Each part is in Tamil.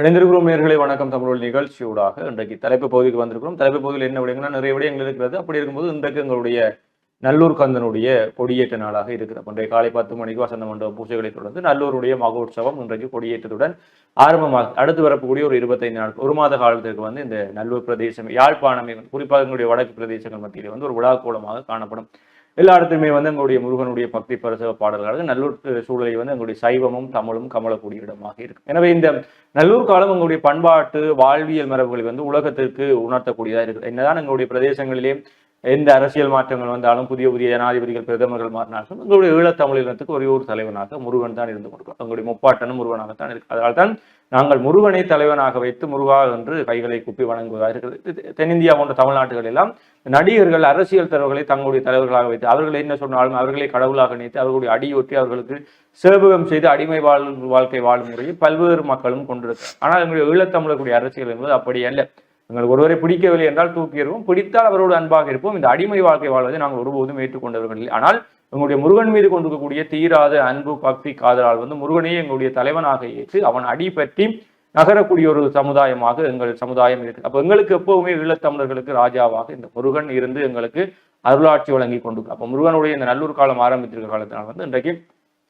இணைந்திருக்கிறோம் நேர்களை வணக்கம். தமிழ் நிகழ்ச்சியூடாக இன்றைக்கு தலைப்பு பகுதிக்கு வந்திருக்கிறோம். தலைப்பு பகுதியில் என்ன விடயங்கன்னா நிறைய விடயங்கள் இருக்கிறது. அப்படி இருக்கும்போது இன்றைக்கு எங்களுடைய நல்லூர் கந்தனுடைய கொடியேற்ற நாளாக இருக்கிறது. இன்றைய காலை பத்து மணிக்கு வசந்த மண்டப பூஜைகளை தொடர்ந்து நல்லூருடைய மகோற்சவம் இன்றைக்கு கொடியேற்றத்துடன் ஆரம்பமாக அடுத்து வரக்கூடிய ஒரு இருபத்தைந்து நாட்கள் ஒரு மாத காலத்திற்கு வந்து இந்த நல்லூர் பிரதேசம் யாழ்ப்பாணமே குறிப்பாக எங்களுடைய வடக்கு பிரதேசங்கள் மத்தியில் வந்து ஒரு விழா கோலமாக காணப்படும். எல்லா இடத்துலையுமே வந்து எங்களுடைய முருகனுடைய பக்தி பரிசவ பாடல்களாக நல்லூர் சூழலை வந்து எங்களுடைய சைவமும் தமிழும் கமலக்கூடிய இடமாக இருக்கு. எனவே இந்த நல்லூர் காலம் எங்களுடைய பண்பாட்டு வாழ்வியல் மரபுகளை வந்து உலகத்திற்கு உணர்த்தக்கூடியதாக இருக்குது. என்னதான் எங்களுடைய பிரதேசங்களிலே எந்த அரசியல் மாற்றங்கள் வந்தாலும் புதிய புதிய ஜனாதிபதிகள் பிரதமர்கள் மாறினாலும் எங்களுடைய ஈழத்தமிழினத்துக்கு ஒரே ஒரு தலைவனாக முருகன் தான் இருந்து கொடுக்கும் எங்களுடைய முப்பாட்டனும் முருகனாகத்தான் இருக்கு அதனால்தான் நாங்கள் முருகனை தலைவனாக வைத்து முருகா என்று கைகளை குப்பி வணங்குவார்கள் இருக்கிறது. தென்னிந்தியா போன்ற தமிழ்நாடுகள் எல்லாம் நடிகர்கள் அரசியல் தலைவர்களை தங்களுடைய தலைவர்களாக வைத்து அவர்கள் என்ன சொன்னாலும் அவர்களை கடவுளாக நினைத்து அவர்களுடைய அடியொற்றி அவர்களுக்கு சேவகம் செய்து அடிமை வாழ் வாழ்க்கை வாழும் முறையை பல்வேறு மக்களும் கொண்டிருக்கிறார். ஆனால் எங்களுடைய ஈழத்தமிழர்களுடைய அரசியல் என்பது அப்படி அல்ல. எங்களுக்கு ஒருவரை பிடிக்கவில்லை என்றால் தூக்கிடுவோம் பிடித்தால் அவரோடு அன்பாக இருப்போம். இந்த அடிமை வாழ்க்கை வாழ்வதை நாங்கள் ஒருபோதும் ஏற்றுக்கொண்டவர்கள் இல்லை. ஆனால் எங்களுடைய முருகன் மீது கொண்டிருக்கக்கூடிய தீராத அன்பு பக்தி காதலால் வந்து முருகனையே எங்களுடைய தலைவனாக ஏற்று அவன் அடிபற்றி நகரக்கூடிய ஒரு சமுதாயமாக எங்கள் சமுதாயம் இருக்கு. அப்போ எங்களுக்கு எப்பவுமே ஈழத்தமிழர்களுக்கு ராஜாவாக இந்த முருகன் இருந்து எங்களுக்கு அருளாட்சி வழங்கி கொண்டு அப்போ முருகனுடைய இந்த நல்லூர் காலம் ஆரம்பித்திருக்க காலத்தினால் வந்து இன்றைக்கு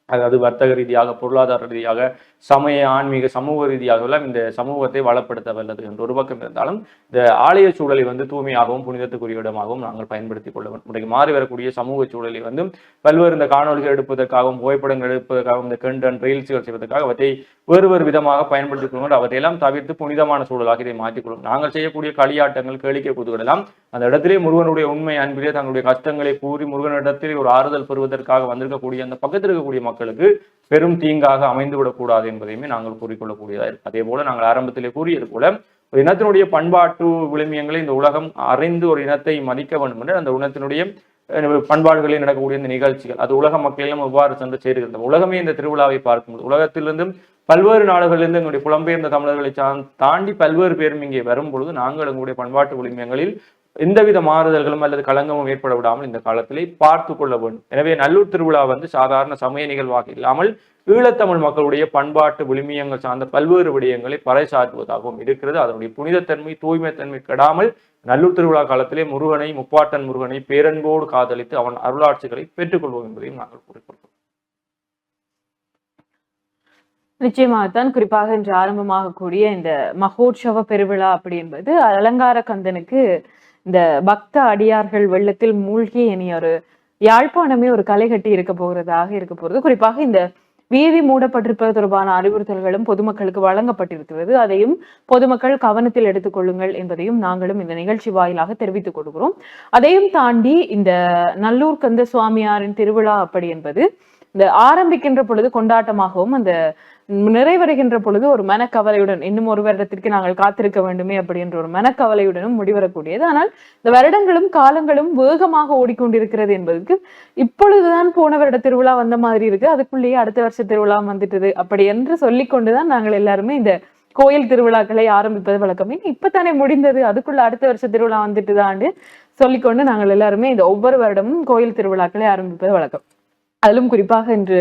அதாவது வர்த்தக ரீதியாக பொருளாதார ரீதியாக சமய ஆன்மீக சமூக ரீதியாக எல்லாம் இந்த சமூகத்தை வளப்படுத்த வல்லது என்று ஒரு பக்கம் இருந்தாலும் இந்த ஆலய சூழலை வந்து தூய்மையாகவும் புனிதத்துக்குரிய இடமாகவும் நாங்கள் பயன்படுத்திக் கொள்ள வேண்டும். மாறி வரக்கூடிய சமூக சூழலை வந்து பல்வேறு இந்த காணொலிகள் எடுப்பதற்காகவும் புகைப்படங்கள் எடுப்பதற்காகவும் இந்த கண்டன் ரீல்ஸுகள் செய்வதற்காக அவற்றை வேறு வேறு விதமாக பயன்படுத்திக் கொள்ளுங்கள் அவற்றையெல்லாம் தவிர்த்து புனிதமான சூழலாக இதை மாற்றிக்கொள்ளும் நாங்கள் செய்யக்கூடிய களியாட்டங்கள் கேளிக்கை கூத்துகள் எல்லாம் அந்த இடத்திலே முருகனுடைய உண்மை அன்பிலே தங்களுடைய கஷ்டங்களை கூறி முருகனிடத்தில் ஒரு ஆறுதல் பெறுவதற்காக வந்திருக்கக்கூடிய அந்த பக்கத்தில் இருக்கக்கூடிய மக்களுக்கு பெரும் தீங்காக அமைந்து விடக்கூடாது என்பதையுமே நாங்கள் கூறிக்கொள்ளக்கூடியதாக இருக்கு. அதே போல நாங்கள் ஆரம்பத்திலே கூறியது போல ஒரு இனத்தினுடைய பண்பாட்டு விழுமியங்களை இந்த உலகம் அறிந்து ஒரு இனத்தை மதிக்க வேண்டும் என்று அந்த இனத்தினுடைய அஹ், பண்பாடுகளில் நடக்கக்கூடிய இந்த நிகழ்ச்சிகள். அது உலக மக்களிடம் எவ்வாறு சென்று சேருகிறது? உலகமே இந்த திருவிழாவை பார்க்கும்போது உலகத்திலிருந்தும் பல்வேறு நாடுகளிலிருந்து எங்களுடைய புலம்பெயர்ந்த தமிழர்களை தாண்டி பல்வேறு பேரும் இங்கே வரும் பொழுது நாங்கள் எங்களுடைய பண்பாட்டு விழுமியங்களில் எந்தவித மாறுதல்களும் அல்லது களங்கமும் ஏற்பட விடாமல் இந்த காலத்திலே பார்த்து கொள்ள வேண்டும். எனவே நல்லூர் திருவிழா வந்து சாதாரண சமய நிகழ்வாக இல்லாமல் ஈழத்தமிழ் மக்களுடைய பண்பாட்டு விழுமியங்கள் சார்ந்த பல்வேறு விடயங்களை பறைசாற்றுவதாகவும் இருக்கிறது. அதனுடைய புனிதத்தன்மை தூய்மைத்தன்மை கெடாமல் நல்லூர் திருவிழா காலத்திலே முருகனை முப்பாட்டன் முருகனை பேரன்போடு காதலித்து அவன் அருளாட்சிகளை பெற்றுக்கொள்வோம் என்பதையும் நாங்கள் குறிப்பிடுவோம் நிச்சயமாகத்தான். குறிப்பாக இன்று ஆரம்பமாகக்கூடிய இந்த மகோற்சவ பெருவிழா அப்படி என்பது அலங்கார கந்தனுக்கு இந்த பக்த அடியார்கள் வெள்ளத்தில் மூழ்கி இனி ஒரு யாழ்ப்பாணமே ஒரு கலை கட்டி இருக்க போகிறதாக இருக்க போகிறது. குறிப்பாக இந்த வீதி மூடப்பட்டிருப்பது தொடர்பான அறிவுறுத்தல்களும் பொதுமக்களுக்கு வழங்கப்பட்டிருக்கிறது. அதையும் பொதுமக்கள் கவனத்தில் எடுத்துக்கொள்ளுங்கள் என்பதையும் நாங்களும் இந்த நிகழ்ச்சி வாயிலாக தெரிவித்துக் கொடுக்கிறோம் அதையும் தாண்டி இந்த நல்லூர் கந்த சுவாமியாரின் திருவிழா அப்படி என்பது இந்த ஆரம்பிக்கின்ற பொழுது கொண்டாட்டமாகவும் அந்த நிறைவடைகின்ற பொழுது ஒரு மனக்கவலையுடன் இன்னும் ஒரு வருடத்திற்கு நாங்கள் காத்திருக்க வேண்டுமே அப்படின்ற ஒரு மனக்கவலையுடனும் முடிவரக்கூடியது ஆனால் இந்த வருடங்களும் காலங்களும் வேகமாக ஓடிக்கொண்டிருக்கிறது என்பதற்கு இப்பொழுதுதான் போன வருட திருவிழா வந்த மாதிரி இருக்கு. அதுக்குள்ளேயே அடுத்த வருஷ திருவிழா வந்துட்டது அப்படி என்று சொல்லிக்கொண்டுதான் நாங்கள் எல்லாருமே இந்த கோயில் திருவிழாக்களை ஆரம்பிப்பது வழக்கம். ஏன்னா இப்பதானே முடிந்தது. அதுக்குள்ள அடுத்த வருஷ திருவிழா வந்துட்டுதான்னு சொல்லிக்கொண்டு நாங்கள் எல்லாருமே இந்த ஒவ்வொரு வருடமும் கோயில் திருவிழாக்களை ஆரம்பிப்பது வழக்கம். அதிலும் குறிப்பாக இன்று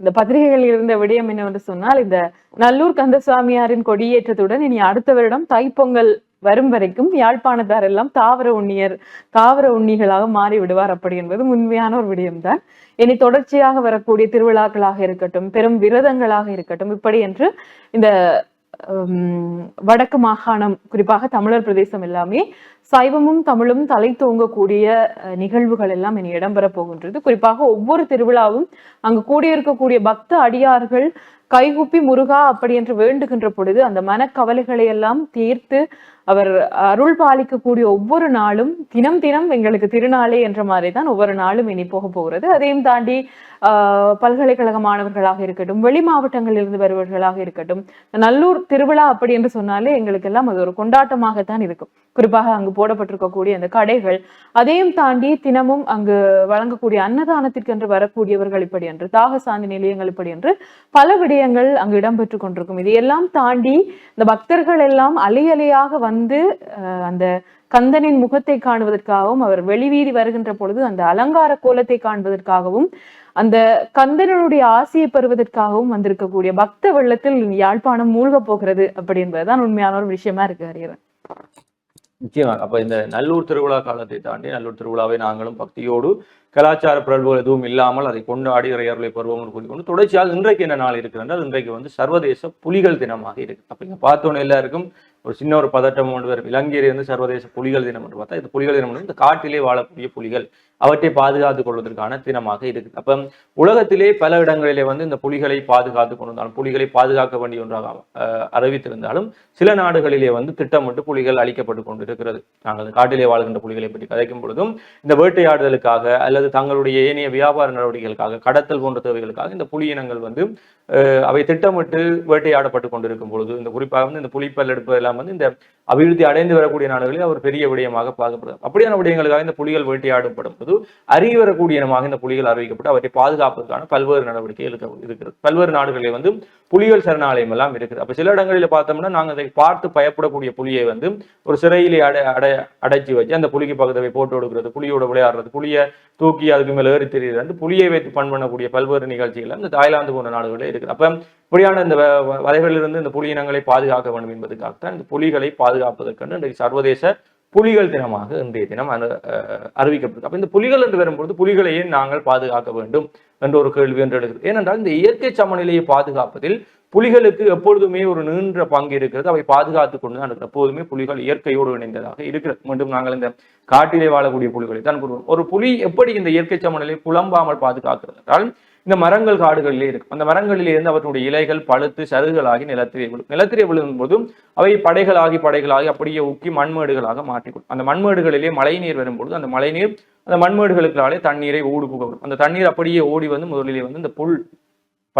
இந்த பத்திரிகைகளில் இருந்த விடயம் என்னவென்று சொன்னால் இந்த நல்லூர் கந்தசுவாமியாரின் கொடியேற்றத்துடன் இனி அடுத்த வருடம் தைப்பொங்கல் வரும் வரைக்கும் யாழ்ப்பாணத்தார் எல்லாம் தாவர உண்ணியர் தாவர உண்ணிகளாக மாறி விடுவார் அப்படி என்பது உண்மையான ஒரு விடயம்தான். இனி தொடர்ச்சியாக வரக்கூடிய திருவிழாக்களாக இருக்கட்டும் பெரும் விரதங்களாக இருக்கட்டும் இப்படி என்று இந்த ஹம், வடக்கு மாகாணம் குறிப்பாக தமிழர் பிரதேசம் எல்லாமே சைவமும் தமிழும் தலை தூங்கக்கூடிய நிகழ்வுகள் எல்லாம் இனி இடம்பெற போகின்றது. குறிப்பாக ஒவ்வொரு திருவிழாவும் அங்கு கூடியிருக்கக்கூடிய பக்த அடியார்கள் கைகுப்பி முருகா அப்படி என்று வேண்டுகின்ற பொழுது அந்த மனக்கவலைகளை எல்லாம் தீர்த்து அவர் அருள் பாலிக்கக்கூடிய ஒவ்வொரு நாளும் தினம் தினம் எங்களுக்கு திருநாளே என்ற மாதிரி தான் ஒவ்வொரு நாளும் இனி போக போகிறது. அதையும் தாண்டி ஆஹ் பல்கலைக்கழக மாணவர்களாக இருக்கட்டும் வெளி மாவட்டங்களில் இருந்து வருபவர்களாக இருக்கட்டும் நல்லூர் திருவிழா அப்படி என்று சொன்னாலே எங்களுக்கு எல்லாம் அது ஒரு கொண்டாட்டமாகத்தான் இருக்கும். குறிப்பாக அங்கு போடப்பட்டிருக்கக்கூடிய அந்த கடைகள் அதையும் தாண்டி தினமும் அங்கு வழங்கக்கூடிய அன்னதானத்திற்கு என்று வரக்கூடியவர்கள் இப்படி என்று தாக சாந்தி நிலையங்கள் இப்படி என்று பல விடயங்கள் அங்கு இடம்பெற்று கொண்டிருக்கும். இதையெல்லாம் தாண்டி இந்த பக்தர்கள் எல்லாம் அலை அலையாக வந்து அஹ், அந்த கந்தனின் முகத்தை காணுவதற்காகவும் அவர் வெளிவீதி வருகின்ற பொழுது அந்த அலங்கார கோலத்தை காண்பதற்காகவும் அந்த கந்தனுடைய ஆசையை பெறுவதற்காகவும் வந்திருக்கக்கூடிய பக்த வெள்ளத்தில் யாழ்ப்பாணம் மூழ்க போகிறது அப்படி என்பதுதான் உண்மையான ஒரு விஷயமா இருக்கு ஹரிஹரன் நிச்சயமாக. அப்ப இந்த நல்லூர் திருவிழா காலத்தை தாண்டி நல்லூர் திருவிழாவை நாங்களும் பக்தியோடு கலாச்சார பிறழ்வுகள் எதுவும் இல்லாமல் அதை கொண்டாடி இறையர்களை பருவம் கூறிக்கொண்டு தொடர்ச்சியாக இன்றைக்கு என்ன நாள் இருக்கிறது என்றால் இன்றைக்கு வந்து சர்வதேச புலிகள் தினமாக இருக்கு. அப்ப இங்க பார்த்தோன்னே எல்லாருக்கும் ஒரு சின்ன ஒரு பதட்டம் கொண்டு வரும். இலங்கையிலிருந்து சர்வதேச புலிகள் தினம் என்று பார்த்தா இது புலிகள் தினம் இந்த காட்டிலே வாழக்கூடிய புலிகள் அவற்றை பாதுகாத்துக் கொள்வதற்கான தினமாக இருக்குது. அப்ப உலகத்திலே பல இடங்களிலே வந்து இந்த புலிகளை பாதுகாத்துக் கொண்டிருந்தாலும் புலிகளை பாதுகாக்க வேண்டிய ஒன்றாக அறிவித்திருந்தாலும் சில நாடுகளிலே வந்து திட்டமிட்டு புலிகள் அழிக்கப்பட்டு கொண்டிருக்கிறது. நாங்கள் காட்டிலே வாழ்கின்ற புலிகளை பற்றி கதைக்கும் பொழுதும் இந்த வேட்டையாடுதலுக்காக அல்லது தங்களுடைய ஏனைய வியாபார நடவடிக்கைகளுக்காக கடத்தல் போன்ற தேவைகளுக்காக இந்த புலி இனங்கள் வந்து அவை திட்டமிட்டு வேட்டையாடப்பட்டு கொண்டிருக்கும் பொழுது இந்த குறிப்பாக வந்து இந்த புலிப்பல் எடுப்பதெல்லாம் எல்லாம் வந்து இந்த அபிவிருத்தி அடைந்து வரக்கூடிய நாடுகளில் அவர் பெரிய விடயமாக பார்க்கப்படுது அப்படியான விடயங்களுக்காக இந்த புலிகள் வேட்டையாடப்படும் போது அறிய வரக்கூடிய இனமாக இந்த புலிகள் அறிவிக்கப்பட்டு அவற்றை பாதுகாப்பதற்கான பல்வேறு நடவடிக்கை இருக்க இருக்கிறது. பல்வேறு நாடுகளில் வந்து புலிகள் சரணாலயம் எல்லாம் இருக்குது. அப்போ சில இடங்களில் பார்த்தோம்னா நாங்கள் அதை பார்த்து பயப்படக்கூடிய புலியை வந்து ஒரு சிறையிலே அடை அடை அடைச்சி வச்சு அந்த புலிக்கு பக்கத்தை போட்டு எடுக்கிறது புலியோட விளையாடுறது புலியை தூக்கி அதுக்கு மேலே ஏறி தெரியுது வந்து புலியை வைத்து பண் பண்ணக்கூடிய பல்வேறு நிகழ்ச்சிகள் இந்த தாய்லாந்து போன்ற நாடுகளில் இருக்குது. அப்போ இப்படியான இந்த வ- வதைகளிலிருந்து இந்த புலி இனங்களை பாதுகாக்க வேண்டும் என்பதற்காகத்தான் இந்த புலிகளை பாதுகாப்பதற்கென்று இன்றைக்கு சர்வதேச புலிகள் தினமாக இன்றைய தினம் அந்த அறிவிக்கப்படுது அப்ப இந்த புலிகள் என்று வரும்பொழுது புலிகளையே நாங்கள் பாதுகாக்க வேண்டும் என்ற ஒரு கேள்வி என்று எழுகிறது. ஏனென்றால் இந்த இயற்கை சமநிலையை பாதுகாப்பதில் புலிகளுக்கு எப்பொழுதுமே ஒரு நீண்ட பங்கு இருக்கிறது. அவை பாதுகாத்துக் கொண்டு தான் இருக்கிறது. எப்போதுமே புலிகள் இயற்கையோடு இணைந்ததாக இருக்கிறது. மீண்டும் நாங்கள் இந்த காட்டிலே வாழக்கூடிய புலிகளை தான் கூறுவோம். ஒரு புலி எப்படி இந்த இயற்கை சமநிலையை புலம்பாமல் பாதுகாக்கிறது என்றால் இந்த மரங்கள் காடுகளிலே இருக்கும். அந்த மரங்களிலே இருந்து அவற்றுடைய இலைகள் பழுத்து சருகுகளாகி நிலத்திலே விழும். நிலத்திலே விழும் போதும் அவை படைகளாகி படைகளாகி அப்படியே ஊக்கி மண்மேடுகளாக மாற்றிக்கொள்ளும் அந்த மண்மேடுகளிலே மழை நீர் வரும்பொழுது அந்த மழை நீர் அந்த மண்மேடுகளுக்காலே தண்ணீரை ஓடு புக அந்த தண்ணீர் அப்படியே ஓடி வந்து முதலிலே வந்து இந்த புல்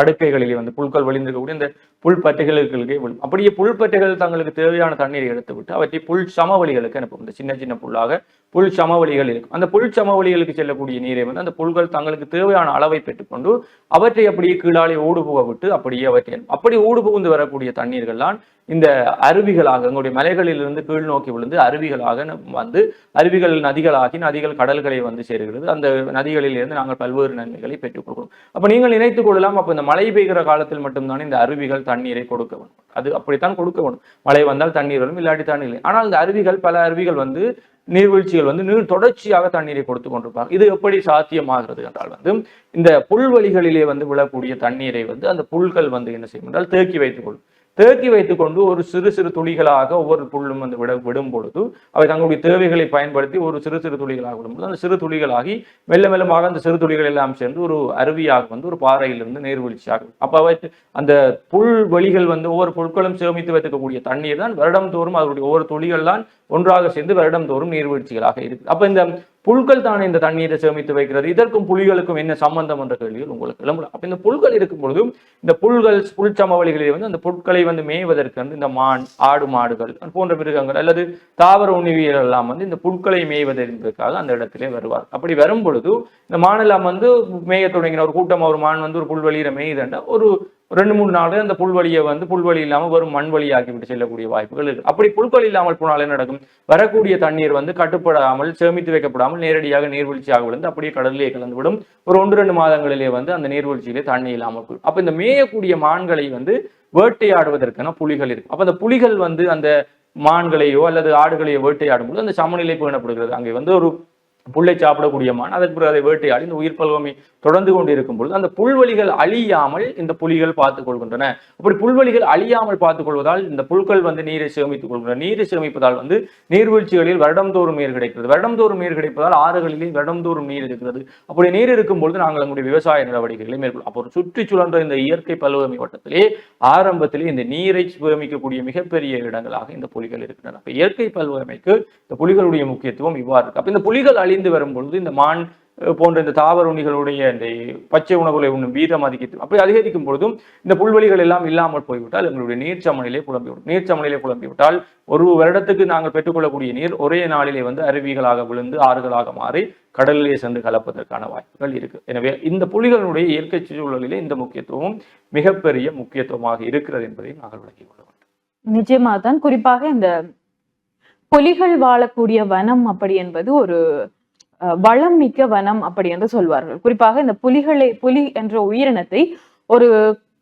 படுக்கைகளிலே வந்து புல்கள் வழிந்திருக்கக்கூடிய இந்த புல்பட்டைகளுக்கு விழும். அப்படியே புல் பட்டைகள் தங்களுக்கு தேவையான தண்ணீரை எடுத்து விட்டு அவற்றை புல் சமவெளிகளுக்கு அனுப்பும். இந்த சின்ன சின்ன புல்லாக புல் சமவெளிகள் இருக்கும். அந்த புல் சமவெளிகளுக்கு செல்லக்கூடிய நீரை வந்து அந்த புல்கள் தங்களுக்கு தேவையான அளவை பெற்றுக்கொண்டு அவற்றை அப்படியே கீழாலே ஊடு புக விட்டு அப்படியே அவற்றை அப்படி ஊடு புகுந்து வரக்கூடிய தண்ணீர்கள்லாம் இந்த அருவிகளாக எங்களுடைய மலைகளிலிருந்து கீழ் நோக்கி விழுந்து அருவிகளாக வந்து அருவிகள் நதிகளாகி நதிகள் கடல்களை வந்து சேருகிறது. அந்த நதிகளில் இருந்து நாங்கள் பல்வேறு நன்மைகளை பெற்றுக் கொள்கிறோம் அப்ப நீங்கள் நினைத்துக் கொள்ளலாம் அப்ப இந்த மழை பெய்கிற காலத்தில் மட்டும்தான் இந்த அருவிகள் தண்ணீரை கொடுக்க வேண்டும். அது அப்படித்தான் கொடுக்க வேண்டும். மழை வந்தால் தண்ணீர் வரும் இல்லாட்டி தண்ணீர் இல்லை. ஆனால் இந்த அருவிகள் பல அருவிகள் வந்து நீர்வீழ்ச்சிகள் வந்து நீர் தொடர்ச்சியாக தண்ணீரை கொடுத்து கொண்டிருப்பாங்க. இது எப்படி சாத்தியமாகிறது என்றால் வந்து இந்த புல்வெளிகளிலே வந்து விழக்கூடிய தண்ணீரை வந்து அந்த புல்கள் வந்து என்ன செய்யும் என்றால் தேக்கி வைத்துக் கொள்ளும். தேக்கி வைத்துக்கொண்டு ஒரு சிறு சிறு துளிகளாக ஒவ்வொரு புல்லும் வந்து விட விடும் பொழுது அவை தங்களுடைய தேவைகளை பயன்படுத்தி ஒரு சிறு சிறு துளிகளாக விடும்போது அந்த சிறு துளிகளாகி மெல்ல மெல்லமாக அந்த சிறு துளிகள் எல்லாம் சேர்ந்து ஒரு அருவியாக வந்து ஒரு பாறையிலிருந்து நீர்வீழ்ச்சியாகும் அப்ப அவை அந்த புல் வெளிகள் வந்து ஒவ்வொரு பொருட்களும் சேமித்து வைத்துக்கக்கூடிய தண்ணீர் தான் வருடம் தோறும் அதனுடைய ஒவ்வொரு துளிகள் தான் ஒன்றாக சேர்ந்து வருடம் தோறும் நீர்வீழ்ச்சிகளாக இருக்கு அப்ப இந்த புல்கள் தானே இந்த தண்ணீரை சேமித்து வைக்கிறது? இதற்கும் புலிகளுக்கும் என்ன சம்பந்தம் என்ற கேள்விகள் உங்களுக்கு எழும்பலாம் அப்ப இந்த புல்கள் இருக்கும் பொழுதும் இந்த புல்கள் புல் சமவெளிகளில் வந்து அந்த புற்களை வந்து மேய்வதற்கு வந்து இந்த மான் ஆடு மாடுகள் போன்ற மிருகங்கள் அல்லது தாவர உணவியல் எல்லாம் வந்து இந்த புற்களை மேய்வதற்காக அந்த இடத்திலே வருவார். அப்படி வரும் பொழுது இந்த மானெல்லாம் வந்து மேய தொடங்கின ஒரு கூட்டம் ஒரு மான் வந்து ஒரு புல்வெளியில மேய்தண்டா ஒரு ரெண்டு மூணு நாள் அந்த புல்வெளியை வந்து புல்வெளி இல்லாமல் வரும் மண் வழியாக்கி செல்லக்கூடிய வாய்ப்புகள் இருக்கு. அப்படி புல்வெளி இல்லாமல் போனால் என்ன நடக்கும்? வரக்கூடிய தண்ணீர் வந்து கட்டுப்படாமல் சேமித்து வைக்கப்படாமல் நேரடியாக நீர்வீழ்ச்சியாக விழுந்து அப்படியே கடலிலே கலந்து விடும் ஒரு ஒன்று ரெண்டு மாதங்களிலே வந்து அந்த நீர்வீழ்ச்சியிலே தண்ணி இல்லாமல் போயிடும். அப்ப இந்த மேயக்கூடிய மான்களை வந்து வேட்டையாடுவதற்கான புலிகள் இருக்கு. அப்ப அந்த புலிகள் வந்து அந்த மான்களையோ அல்லது ஆடுகளையோ வேட்டையாடும் போது அந்த சமநிலை பேணப்படுகிறது. அங்கே வந்து ஒரு புல்லை சாப்பிடக்கூடிய மான் அதற்கு பிறகு அதை வேட்டையாடி இந்த உயிர் பல்வமை தொடர்ந்து கொண்டு இருக்கும் பொழுது அந்த புல்வெளிகள் அழியாமல் இந்த புலிகள் பார்த்துக் கொள்கின்றன. அப்படி புல்வெளிகள் அழியாமல் பார்த்துக் கொள்வதால் இந்த புல்கள் வந்து நீரை சேமித்துக் கொள்கின்றன. நீரை சேமிப்பதால் வந்து நீர்வீழ்ச்சிகளில் வருடம்தோறும் நீர் கிடைக்கிறது. வருடம்தோறும் நீர் கிடைப்பதால் ஆறுகளிலே வருடம்தோறும் நீர் இருக்கிறது. அப்படி நீர் இருக்கும் பொழுது நாங்கள் எங்களுடைய விவசாய நடவடிக்கைகளை மேற்கொள்ளும் அப்போ ஒரு சுற்றி சுழன்ற இந்த இயற்கை பல்வமை வட்டத்திலே ஆரம்பத்திலே இந்த நீரை சேமிக்கக்கூடிய மிகப்பெரிய இடங்களாக இந்த புலிகள் இருக்கின்றன. அப்ப இயற்கை பல்வமைக்கு இந்த புலிகளுடைய முக்கியத்துவம் இவ்வாறு இருக்கு. அப்ப இந்த புலிகள் அழிந்து வரும் பொழுது இந்த மான் போன்ற இந்த தாவர உண்ணிகளுடைய இந்த பச்சை உணவுகளை உண்ணும் வீதம் அதிகரிக்கும் அப்படி அதிகரிக்கும் பொழுதும் இந்த புல்வெளிகள் எல்லாம் இல்லாமல் போய்விட்டால் எங்களுடைய நீர் சமநிலை குழம்பிவிடும் நீர் சமநிலை புலம்பிவிட்டால் ஒரு வருடத்துக்கு நாங்கள் பெற்றுக்கொள்ளக்கூடிய நீர் ஒரே நாளிலே வந்து அருவிகளாக விழுந்து ஆறுகளாக மாறி கடலிலே சென்று கலப்பதற்கான வாய்ப்புகள் இருக்கு. எனவே இந்த புலிகளுடைய இயற்கை சூழலிலே இந்த முக்கியத்துவம் மிகப்பெரிய முக்கியத்துவமாக இருக்கிறது என்பதை நாங்கள் விளக்கிக் கொள்ள வேண்டும். நிச்சயமாக தான் குறிப்பாக இந்த புலிகள் வாழக்கூடிய வனம் அப்படி என்பது ஒரு வளம் மிக்க வனம் அப்படி என்று சொல்வார்கள். குறிப்பாக இந்த புலிகளை புலி என்ற உயிரினத்தை ஒரு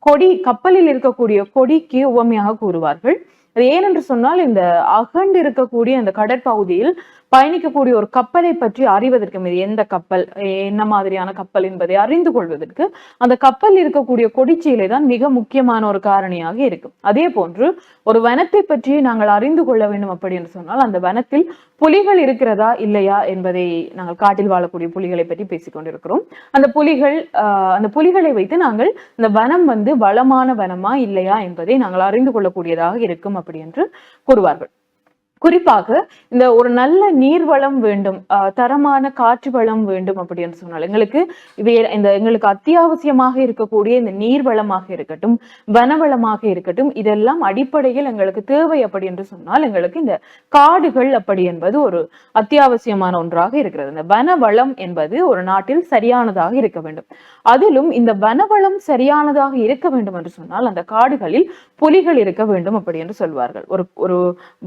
கொடி கப்பலில் இருக்கக்கூடிய கொடிக்கு உவமையாக கூறுவார்கள். அது ஏனென்று சொன்னால் இந்த அகண்டு இருக்கக்கூடிய அந்த கடற்பகுதியில் பயணிக்கக்கூடிய ஒரு கப்பலை பற்றி அறிவதற்கு இது எந்த கப்பல் என்ன மாதிரியான கப்பல் என்பதை அறிந்து கொள்வதற்கு அந்த கப்பல் இருக்கக்கூடிய கொடிச்சீலை தான் மிக முக்கியமான ஒரு காரணியாக இருக்கும். அதே போன்று ஒரு வனத்தை பற்றி நாங்கள் அறிந்து கொள்ள வேண்டும் அப்படி என்று சொன்னால் அந்த வனத்தில் புலிகள் இருக்கிறதா இல்லையா என்பதை நாங்கள் காட்டில் வாழக்கூடிய புலிகளை பற்றி பேசிக் கொண்டிருக்கிறோம். அந்த புலிகள் ஆஹ் அந்த புலிகளை வைத்து நாங்கள் இந்த வனம் வந்து வளமான வனமா இல்லையா என்பதை நாங்கள் அறிந்து கொள்ளக்கூடியதாக இருக்கும் அப்படி என்று கூறுவார்கள். குறிப்பாக இந்த ஒரு நல்ல நீர் வளம் வேண்டும் தரமான காற்று வளம் வேண்டும் அப்படின்னு சொன்னால் எங்களுக்கு இவை இந்த எங்களுக்கு அத்தியாவசியமாக இருக்கக்கூடிய இந்த நீர் வளமாக இருக்கட்டும் வனவளமாக இருக்கட்டும் இதெல்லாம் அடிப்படையில் எங்களுக்கு தேவை அப்படி என்று சொன்னால் எங்களுக்கு இந்த காடுகள் அப்படி என்பது ஒரு அத்தியாவசியமான ஒன்றாக இருக்கிறது. இந்த வனவளம் என்பது ஒரு நாட்டில் சரியானதாக இருக்க வேண்டும். அதிலும் இந்த வனவளம் சரியானதாக இருக்க வேண்டும் என்று சொன்னால் அந்த காடுகளில் புலிகள் இருக்க வேண்டும் அப்படி என்று சொல்வார்கள். ஒரு ஒரு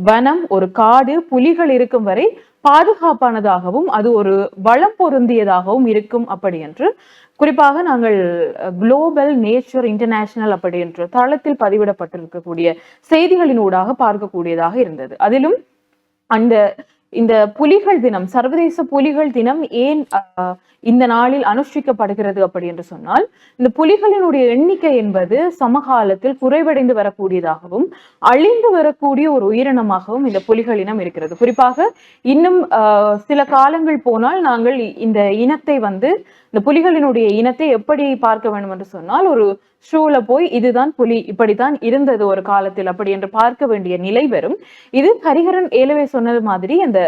வனம் ஒரு காடு புலிகள் இருக்கும் வரை பாதுகாப்பானதாகவும் அது ஒரு வளம் பொருந்தியதாகவும் இருக்கும் அப்படி என்று. குறிப்பாக நாங்கள் குளோபல் நேச்சர் இன்டர்நேஷனல் அப்படி என்ற தளத்தில் பதிவிடப்பட்டிருக்கக்கூடிய செய்திகளின் ஊடாக பார்க்கக்கூடியதாக இருந்தது. அதிலும் அந்த இந்த புலிகள் தினம் சர்வதேச புலிகள் தினம் ஏன் இந்த நாளில் அனுஷ்டிக்கப்படுகிறது அப்படி என்று சொன்னால் இந்த புலிகளினுடைய எண்ணிக்கை என்பது சமகாலத்தில் குறைவடைந்து வரக்கூடியதாகவும் அழிந்து வரக்கூடிய ஒரு உயிரினமாகவும் இந்த புலிகள் இனம் இருக்கிறது. குறிப்பாக இன்னும் ஆஹ், சில காலங்கள் போனால் நாங்கள் இந்த இனத்தை வந்து இந்த புலிகளினுடைய இனத்தை எப்படி பார்க்க வேண்டும் என்று சொன்னால் ஒரு ஷூல போய் இதுதான் புலி இப்படித்தான் இருந்தது ஒரு காலத்தில் அப்படி என்று பார்க்க வேண்டிய நிலை வரும். இது ஹரிஹரன் ஏலவே சொன்னது மாதிரி அந்த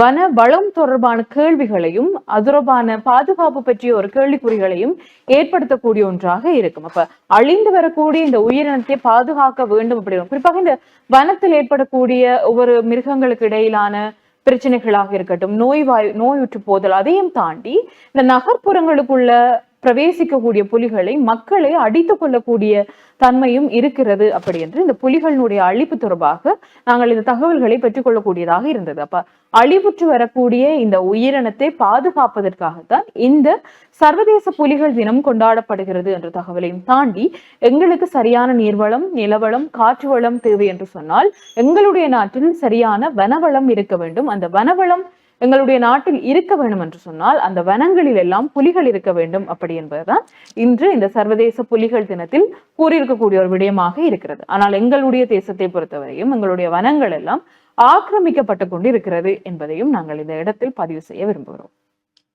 வன வளம் தொடர்பான கேள்விகளையும் அதுரபான பாதுகாப்பு பற்றிய ஒரு கேள்விக்குறிகளையும் ஏற்படுத்தக்கூடிய ஒன்றாக இருக்கும். அப்ப அழிந்து வரக்கூடிய இந்த உயிரினத்தை பாதுகாக்க வேண்டும் அப்படி குறிப்பாக இந்த வனத்தில் ஏற்படக்கூடிய ஒவ்வொரு மிருகங்களுக்கு இடையிலான பிரச்சனைகளாக இருக்கட்டும் நோய் நோய்வாய் நோயுற்று போதல் அதையும் தாண்டி இந்த நகர்ப்புறங்களுக்குள்ள பிரவேசிக்கக்கூடிய புலிகளை மக்களை அடித்து கொள்ளக்கூடிய தன்மையும் இருக்கிறது அப்படி என்று இந்த புலிகளினுடைய அழிப்பு தொடர்பாக நாங்கள் இந்த தகவல்களை பெற்றுக்கொள்ளக்கூடியதாக இருந்தது. அப்ப அழிவுற்று வரக்கூடிய இந்த உயிரினத்தை பாதுகாப்பதற்காகத்தான் இந்த சர்வதேச புலிகள் தினம் கொண்டாடப்படுகிறது என்ற தகவலையும் தாண்டி எங்களுக்கு சரியான நீர்வளம் நிலவளம் காற்று வளம் தேவை என்று சொன்னால் எங்களுடைய நாட்டில் சரியான வனவளம் இருக்க வேண்டும். அந்த வனவளம் எங்களுடைய நாட்டில் இருக்க வேண்டும் என்று சொன்னால் அந்த வனங்களில் எல்லாம் புலிகள் இருக்க வேண்டும் அப்படி என்பதுதான் இன்று இந்த சர்வதேச புலிகள் தினத்தில் கூறியிருக்கக்கூடிய ஒரு விடயமாக இருக்கிறது. ஆனால் எங்களுடைய தேசத்தை பொறுத்தவரையும் எங்களுடைய வனங்கள் எல்லாம் ஆக்கிரமிக்கப்பட்டு கொண்டு இருக்கிறது என்பதையும் நாங்கள் இந்த இடத்தில் பதிவு செய்ய விரும்புகிறோம்.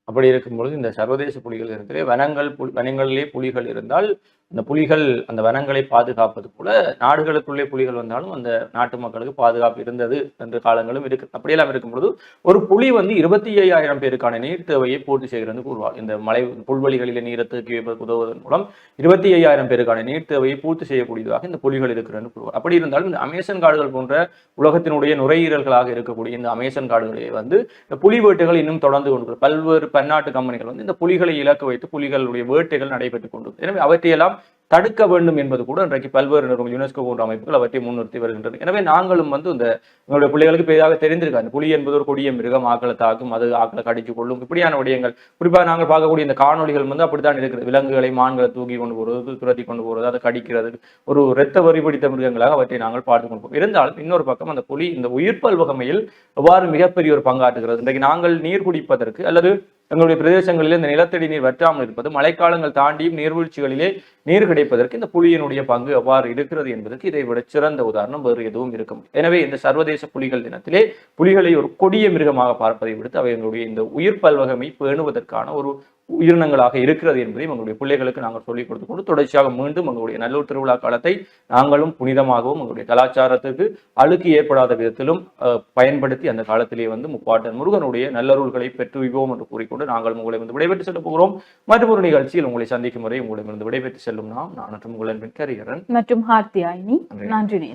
அப்படி இருக்கும்பொழுது இந்த சர்வதேச புலிகள் இருக்கிற வனங்கள் புலி வனங்களிலே புலிகள் இருந்தால் இந்த புலிகள் அந்த வனங்களை பாதுகாப்பது போல நாடுகளுக்குள்ளே புலிகள் வந்தாலும் அந்த நாட்டு மக்களுக்கு பாதுகாப்பு இருந்தது என்ற காலங்களும் இருக்கு. அப்படியெல்லாம் இருக்கும்பொழுது ஒரு புலி வந்து இருபத்தி ஐயாயிரம் பேருக்கான நீர் தேவையை பூர்த்தி செய்கிறது கூறுவார். இந்த மலை புல்வெளிகளில் நீரை தேக்கி வைப்பதற்கு உதவுவதன் மூலம் இருபத்தி ஐயாயிரம் பேருக்கான நீர் தேவையை பூர்த்தி செய்யக்கூடியதாக இந்த புலிகள் இருக்கிறது கூறுவார். அப்படி இருந்தாலும் இந்த அமேசன் காடுகள் போன்ற உலகத்தினுடைய நுரையீரல்களாக இருக்கக்கூடிய இந்த அமேசன் காடுகளை வந்து இந்த புலி வேட்டைகள் இன்னும் தொடர்ந்து கொண்டு பல்வேறு பன்னாட்டு கம்பெனிகள் வந்து இந்த புலிகளை இலக்கு வைத்து புலிகளுடைய வேட்டைகள் நடைபெற்றுக் கொண்டு எனவே அவற்றையெல்லாம் தடுக்க வேண்டும் என்பது கூட இன்றைக்கு பல்வேறு நிறுவனங்கள் யுனெஸ்கோ போன்ற அமைப்புகள் அவற்றை முன்னிறுத்தி வருகின்றன எனவே நாங்களும் வந்து இந்த எங்களுடைய பிள்ளைகளுக்கு பெரிதாக தெரிந்திருக்காது புலி என்பது ஒரு கொடிய மிருகம் ஆக்களை தாக்கும் அது ஆக்களை கடிச்சு கொள்ளும் இப்படியான விடயங்கள். குறிப்பாக நாங்கள் பார்க்கக்கூடிய இந்த காணொளிகள் வந்து அப்படித்தான் இருக்கிறது. விலங்குகளை மான்களை தூக்கி கொண்டு போறது துரத்தி கொண்டு போறது அதை கடிக்கிறது ஒரு இரத்த வரி பிடித்த மிருகங்களாக அவற்றை நாங்கள் பார்த்து கொண்டு இருந்தாலும் இன்னொரு பக்கம் அந்த புலி இந்த உயிர் பல்வகமையில் எவ்வாறு மிகப்பெரிய ஒரு பங்காற்றுகிறது? இன்றைக்கு நாங்கள் நீர் குடிப்பதற்கு அல்லது தங்களுடைய பிரதேசங்களில் இந்த நிலத்தடி நீர் வற்றாமல் இருப்பது மழைக்காலங்கள் தாண்டியும் நீர்வீழ்ச்சிகளிலே நீர் கிடைப்பதற்கு இந்த புலியினுடைய பங்கு எவ்வாறு இருக்கிறது என்பதற்கு இதை விட சிறந்த உதாரணம் வேறு எதுவும் இருக்கும் எனவே இந்த சர்வதேச புலிகள் தினத்திலே புலிகளை ஒரு கொடிய மிருகமாக பார்ப்பதை விடுத்து அவைகளுடைய இந்த உயிர் பல்வகமை பேணுவதற்கான ஒரு உயிரினங்களாக இருக்கிறது என்பதையும் எங்களுடைய பிள்ளைகளுக்கு நாங்கள் சொல்லிக் கொடுத்து கொண்டு தொடர்ச்சியாக மீண்டும் எங்களுடைய நல்லூர் திருவிழா காலத்தை நாங்களும் புனிதமாகவும் எங்களுடைய கலாச்சாரத்துக்கு அழுக்கு ஏற்படாத விதத்திலும் பயன்படுத்தி அந்த காலத்திலே வந்து முப்பாட்டன் முருகனுடைய நல்லருள்களை பெற்றுவிவோம் என்று கூறிக்கொண்டு நாங்கள் உங்களை வந்து விடைபெற்று செல்ல போகிறோம். மற்றும் ஒரு நிகழ்ச்சியில் உங்களை சந்திக்கும் வரை உங்களிடமிருந்து விடைபெற்று செல்லும் நாம். நான் மற்றும் உங்கள் அன்பின் கரியரன். மற்றும் ஹார்த்தியாயினி நன்றி.